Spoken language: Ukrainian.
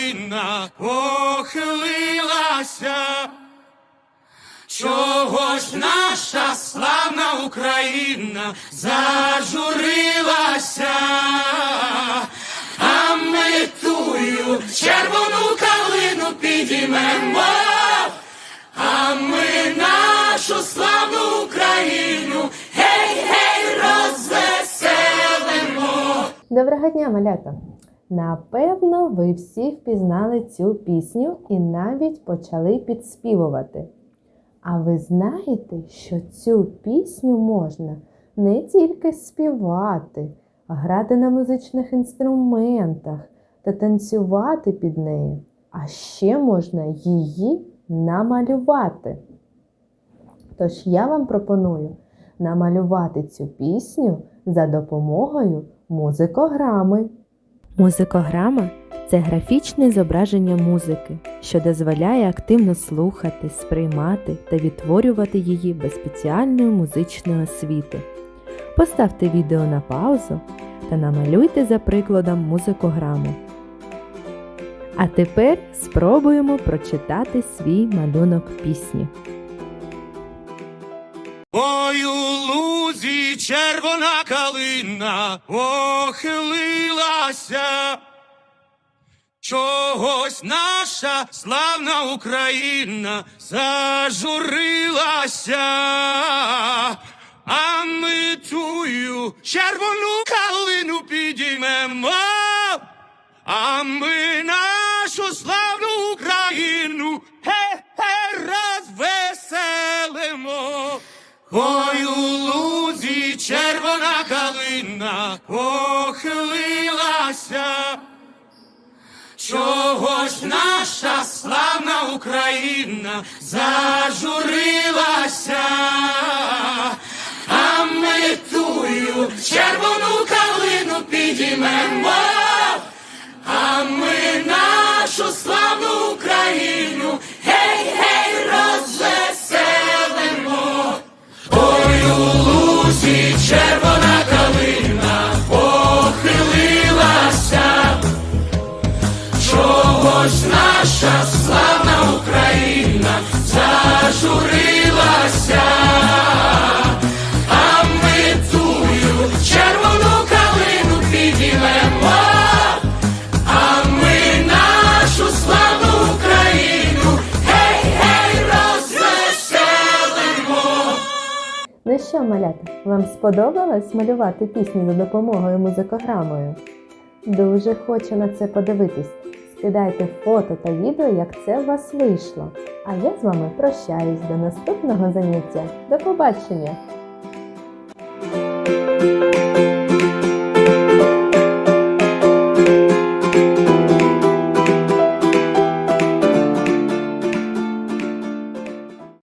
червона калина охилилася. Чогось наша славна Україна зажурилася, а ми тую червону калину підіймемо, а ми нашу славну Україну гей-гей розвеселимо. Доброго дня, малята! Напевно, ви всі впізнали цю пісню і навіть почали підспівувати. А ви знаєте, що цю пісню можна не тільки співати, а грати на музичних інструментах та танцювати під нею, а ще можна її намалювати. Тож я вам пропоную намалювати цю пісню за допомогою музикограми. Музикограма це графічне зображення музики, що дозволяє активно слухати, сприймати та відтворювати її без спеціальної музичної освіти. Поставте відео на паузу та намалюйте за прикладом музикограму. А тепер спробуємо прочитати свій малюнок пісні. Ой, лузі червона калина охилилася. Чогось наша славна Україна зажурилася, а ми тую червону калину підіймемо, а ми нашу славну Україну. Ой, калина охилилася. Чогось наша славна Україна зажурилася, а ми тую червону калину підіймемо, а ми нашу славну Україну Ну що, малята, вам сподобалось малювати пісню за допомогою музикограмою? Дуже хочу на це подивитись. Скидайте фото та відео, як це у вас вийшло. А я з вами прощаюсь до наступного заняття. До побачення!